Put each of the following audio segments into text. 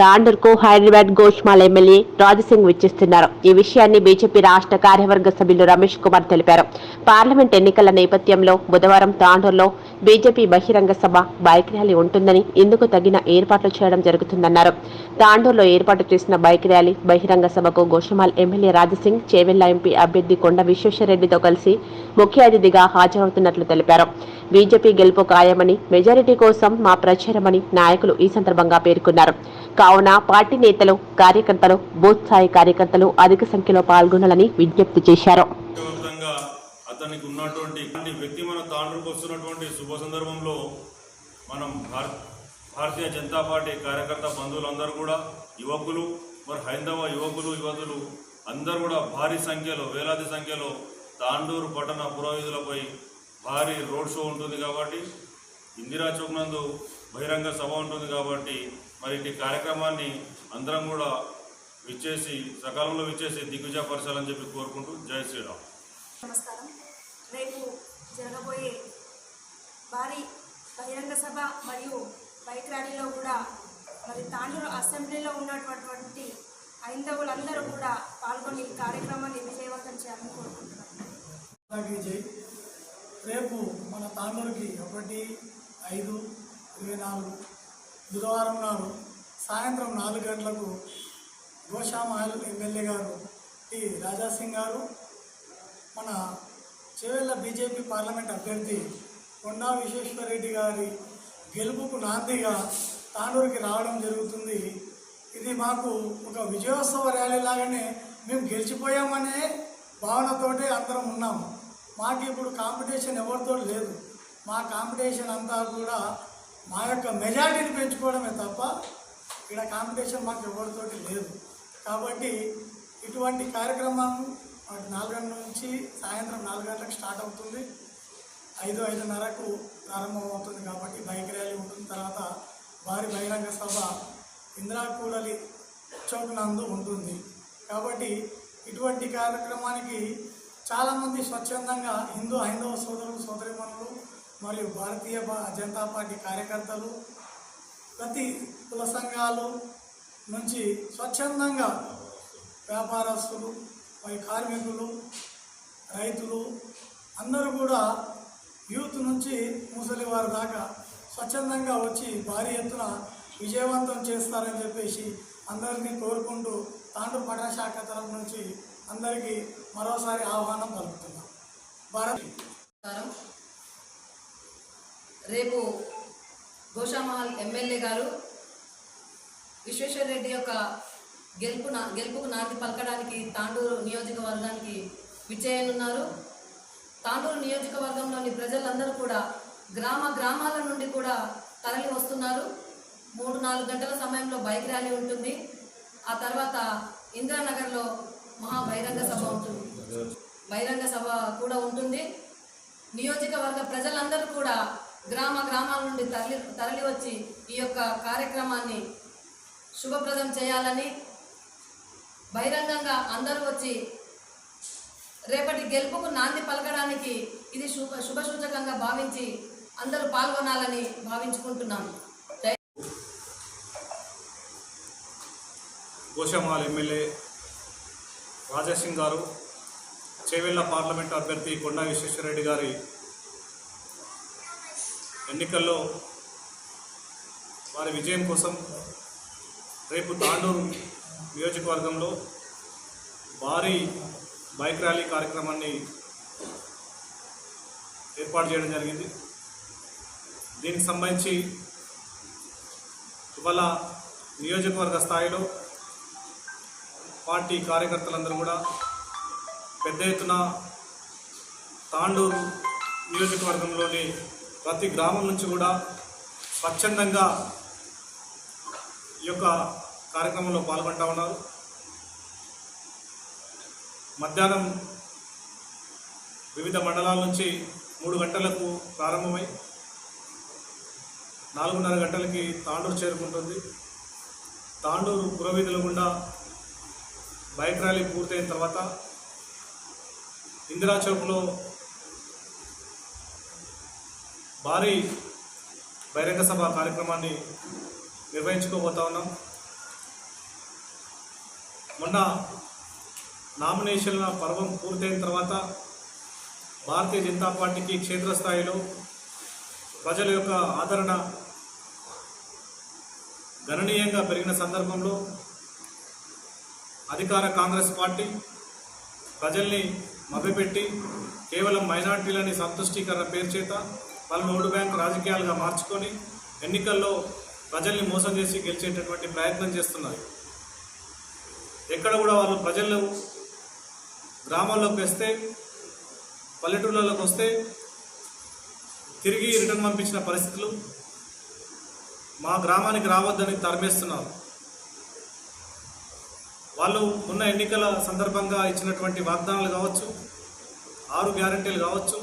తాండూర్కు Hyderabad Goshamahal MLA Raja Singh విచ్చిస్తున్నారు. ఈ విషయాన్ని బీజేపీ రాష్ట్ర కార్యవర్గ సభ్యులు రమేష్ కుమార్ తెలిపారు. పార్లమెంట్ ఎన్నికల నేపథ్యంలో బుధవారం తాండూర్లో బీజేపీ బహిరంగ సభ బైక్ ర్యాలీ ఉంటుందని ఇందుకు తగిన ఏర్పాట్లు చేయడం జరుగుతుందన్నారు. తాండూర్లో ఏర్పాటు చేసిన బైక్ ర్యాలీ బహిరంగ సభకు గోషమాల్ ఎమ్మెల్యే రాజసింగ్ చేవెళ్ళ ఎంపీ అభ్యర్థి కొండ విశ్వేశ్వరరెడ్డితో కలిసి ముఖ్య అతిథిగా హాజరవుతున్నట్లు తెలిపారు. బీజేపీ గెలుపు ఖాయమని మెజారిటీ కోసం మా ప్రచారమని నాయకులు ఈ సందర్భంగా పేర్కొన్నారు. కావున పార్టీ నేతలు కార్యకర్తలు బూత్ స్థాయి కార్యకర్తలు అధిక సంఖ్యలో పాల్గొనాలని విజ్ఞప్తి చేశారు. అతనికి ఉన్నటువంటి వ్యక్తి మన వస్తున్నటువంటి శుభ సందర్భంలో మనం భారతీయ జనతా పార్టీ కార్యకర్త బంధువులందరూ కూడా యువకులు మరి హైందవ యువకులు యువతులు అందరూ కూడా భారీ సంఖ్యలో వేలాది సంఖ్యలో తాండూరు పట్టణ పురోహితులపై భారీ రోడ్ షో ఉంటుంది కాబట్టి ఇందిరా చౌక్ నందు బహిరంగ సభ ఉంటుంది కాబట్టి మరి ఇటు కార్యక్రమాన్ని అందరం కూడా విచ్చేసి సకాలంలో విచ్చేసి దిగ్విజయపరచాలని చెప్పి కోరుకుంటూ జై శ్రీరామ్. నమస్కారం. రేపు జరగబోయే భారీ బహిరంగ సభ మరియు బైక్ ర్యాలీలో కూడా మరి తాండూరు అసెంబ్లీలో ఉన్నటువంటి హైందవులందరూ కూడా పాల్గొని ఈ కార్యక్రమాన్ని విజయవంతం చేయాలని కోరుకుంటున్నాను జై. రేపు మన తాండూరుకి ఒకటి ఐదు ఇరవై నాలుగు బుధవారం నాడు సాయంత్రం నాలుగు గంటలకు గోషామహల్ ఎమ్మెల్యే గారు టి. రాజాసింగ్ గారు మన చేవెళ్ళ బీజేపీ పార్లమెంట్ అభ్యర్థి కొండా విశ్వేశ్వరరెడ్డి గారి గెలుపుకు నాందిగా తాండూరుకి రావడం జరుగుతుంది. ఇది మాకు ఒక విజయోత్సవ ర్యాలీ లాగానే మేము గెలిచిపోయామనే భావనతోటే అందరం ఉన్నాము. మాకు ఇప్పుడు కాంపిటీషన్ ఎవరితో లేదు. మా కాంపిటీషన్ అంతా కూడా మా యొక్క మెజారిటీని పెంచుకోవడమే తప్ప ఇక్కడ కాంపిటీషన్ మాకు ఎవరితోటి లేదు. కాబట్టి ఇటువంటి కార్యక్రమం నాలుగంట నాలుగు గంటల నుంచి సాయంత్రం నాలుగు గంటలకు స్టార్ట్ అవుతుంది. ఐదు ఐదున్నరకు ప్రారంభమవుతుంది కాబట్టి బైక్ ర్యాలీ ఉంటుంది. తర్వాత భారీ బహిరంగ సభ ఇందిరా కూడలి చౌక్ నందు ఉంటుంది. కాబట్టి ఇటువంటి కార్యక్రమానికి చాలామంది స్వచ్ఛందంగా హిందూ హైందవ సోదరులు సోదరిమణులు మరియు భారతీయ జనతా పార్టీ కార్యకర్తలు ప్రతి కుల సంఘాలు నుంచి స్వచ్ఛందంగా వ్యాపారస్తులు మరియు కార్మికులు రైతులు అందరూ కూడా యూత్ నుంచి ముసలి వారి దాకా స్వచ్ఛందంగా వచ్చి భారీ ఎత్తున విజయవంతం చేస్తారని చెప్పేసి అందరినీ కోరుకుంటూ తాండూరు పట్టణ శాఖ తరఫు నుంచి అందరికీ మరోసారి ఆహ్వానం పలుకుతున్నాం. భారత్ నమస్కారం. రేపు గోషామహల్ ఎమ్మెల్యే గారు విశ్వేశ్వర రెడ్డి యొక్క గెలుపు నా గెలుపుకు నాంది పలకడానికి తాండూరు నియోజకవర్గానికి విచ్చేయనున్నారు. తాండూరు నియోజకవర్గంలోని ప్రజలందరూ కూడా గ్రామ గ్రామాల నుండి కూడా తరలి వస్తున్నారు. మూడు నాలుగు గంటల సమయంలో బైక్ ర్యాలీ ఉంటుంది. ఆ తర్వాత ఇందిరానగర్లో మహా బహిరంగ సభ ఉంటుంది బహిరంగ సభ కూడా ఉంటుంది నియోజకవర్గ ప్రజలందరూ కూడా గ్రామ గ్రామాల నుండి తరలి తరలి వచ్చి ఈ యొక్క కార్యక్రమాన్ని శుభప్రదం చేయాలని బహిరంగంగా అందరూ వచ్చి రేపటి గెలుపుకు నాంది పలకడానికి ఇది శుభ శుభసూచకంగా భావించి అందరూ పాల్గొనాలని భావించుకుంటున్నాను జై ఎమ్మెల్యే రాజాసింగ్ గారు చేవెళ్ళ పార్లమెంట్ అభ్యర్థి కొండా విశ్వేశ్వరరెడ్డి గారి ఎన్నికల్లో వారి విజయం కోసం రేపు తాండూరు నియోజకవర్గంలో భారీ బైక్ ర్యాలీ కార్యక్రమాన్ని ఏర్పాటు చేయడం జరిగింది. దీనికి సంబంధించి ఇవాళ నియోజకవర్గ స్థాయిలో పార్టీ కార్యకర్తలందరూ కూడా పెద్ద ఎత్తున తాండూరు నియోజకవర్గంలోని ప్రతి గ్రామం నుంచి కూడా స్వచ్ఛందంగా ఈ యొక్క కార్యక్రమంలో పాల్గొంటా ఉన్నారు. మధ్యాహ్నం వివిధ మండలాల నుంచి మూడు గంటలకు ప్రారంభమై నాలుగున్నర గంటలకి తాండూరు చేరుకుంటుంది. తాండూరు పురవీధుల గుండా బైక్ ర్యాలీ పూర్తయిన తర్వాత ఇందిరా చౌక్లో భారీ బహిరంగ సభ కార్యక్రమాన్ని నిర్వహించుకోబోతా ఉన్నాం. మొన్న నామినేషన్ల పర్వం పూర్తయిన తర్వాత భారతీయ జనతా పార్టీకి క్షేత్రస్థాయిలో ప్రజల యొక్క ఆదరణ గణనీయంగా పెరిగిన సందర్భంలో అధికార కాంగ్రెస్ పార్టీ ప్రజల్ని మభ్యపెట్టి కేవలం మైనార్టీలని సంతుష్టీకరణ పేరు చేత వాళ్ళని ఓటు బ్యాంక్ రాజకీయాలుగా మార్చుకొని ఎన్నికల్లో ప్రజల్ని మోసం చేసి గెలిచేటటువంటి ప్రయత్నం చేస్తున్నారు. ఎక్కడ కూడా వాళ్ళు ప్రజలు గ్రామాల్లోకి వస్తే పల్లెటూళ్ళలోకి వస్తే తిరిగి రిటర్న్ పంపించిన పరిస్థితులు మా గ్రామానికి రావద్దని తరిమేస్తున్నారు. వాళ్ళు ఉన్న ఎన్నికల సందర్భంగా ఇచ్చినటువంటి వాగ్దానాలు కావచ్చు ఆరు గ్యారంటీలు కావచ్చు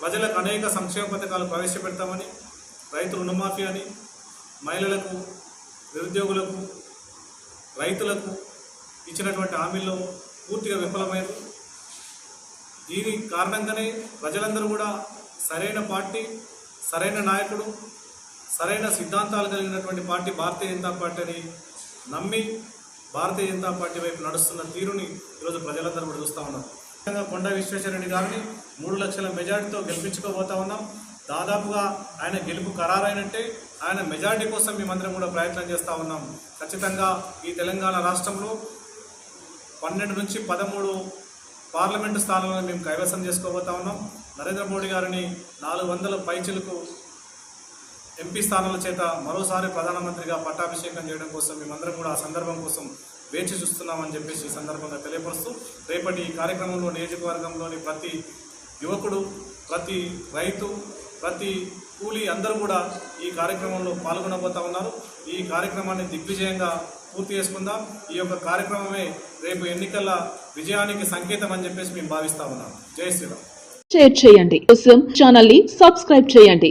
ప్రజలకు అనేక సంక్షేమ పథకాలు ప్రవేశపెడతామని రైతు రుణమాఫీ అని మహిళలకు నిరుద్యోగులకు రైతులకు ఇచ్చినటువంటి హామీల్లో పూర్తిగా విఫలమైంది. దీని కారణంగానే ప్రజలందరూ కూడా సరైన పార్టీ సరైన నాయకుడు సరైన సిద్ధాంతాలు కలిగినటువంటి పార్టీ భారతీయ జనతా పార్టీ అని నమ్మి భారతీయ జనతా పార్టీ వైపు నడుస్తున్న తీరుని ఈరోజు ప్రజలందరూ కూడా చూస్తూ ఉన్నారు ముఖ్యంగా కొండ విశ్వేశ్వరరెడ్డి గారిని మూడు లక్షల మెజార్టీతో గెలిపించుకోబోతా ఉన్నాం. దాదాపుగా ఆయన గెలుపు ఖరారైనట్టే ఆయన మెజార్టీ కోసం మేమందరం కూడా ప్రయత్నం చేస్తూ ఉన్నాం. ఖచ్చితంగా ఈ తెలంగాణ రాష్ట్రంలో పన్నెండు నుంచి పదమూడు పార్లమెంటు స్థానాలను మేము కైవసం చేసుకోబోతా ఉన్నాం. నరేంద్ర మోడీ గారిని నాలుగు వందల పైచిలకు ఎంపీ స్థానాల చేత మరోసారి ప్రధానమంత్రిగా పట్టాభిషేకం చేయడం కోసం మేమందరం కూడా ఆ సందర్భం కోసం వేచి చూస్తున్నామని చెప్పేసి ఈ సందర్భంగా తెలియపరుస్తూ రేపటి ఈ కార్యక్రమంలో నియోజకవర్గంలోని ప్రతి యువకుడు ప్రతి రైతు ప్రతి కూలీ అందరూ కూడా ఈ కార్యక్రమంలో పాల్గొనబోతా ఉన్నారు. ఈ కార్యక్రమాన్ని దిగ్విజయంగా పూర్తి చేసుకుందాం. ఈ యొక్క కార్యక్రమమే రేపు ఎన్నికల విజయానికి సంకేతం అని చెప్పేసి మేము భావిస్తా ఉన్నాం. జై శ్రీరామ్. షేర్ చేయండి. కోసం ఛానల్ని సబ్స్క్రైబ్ చేయండి.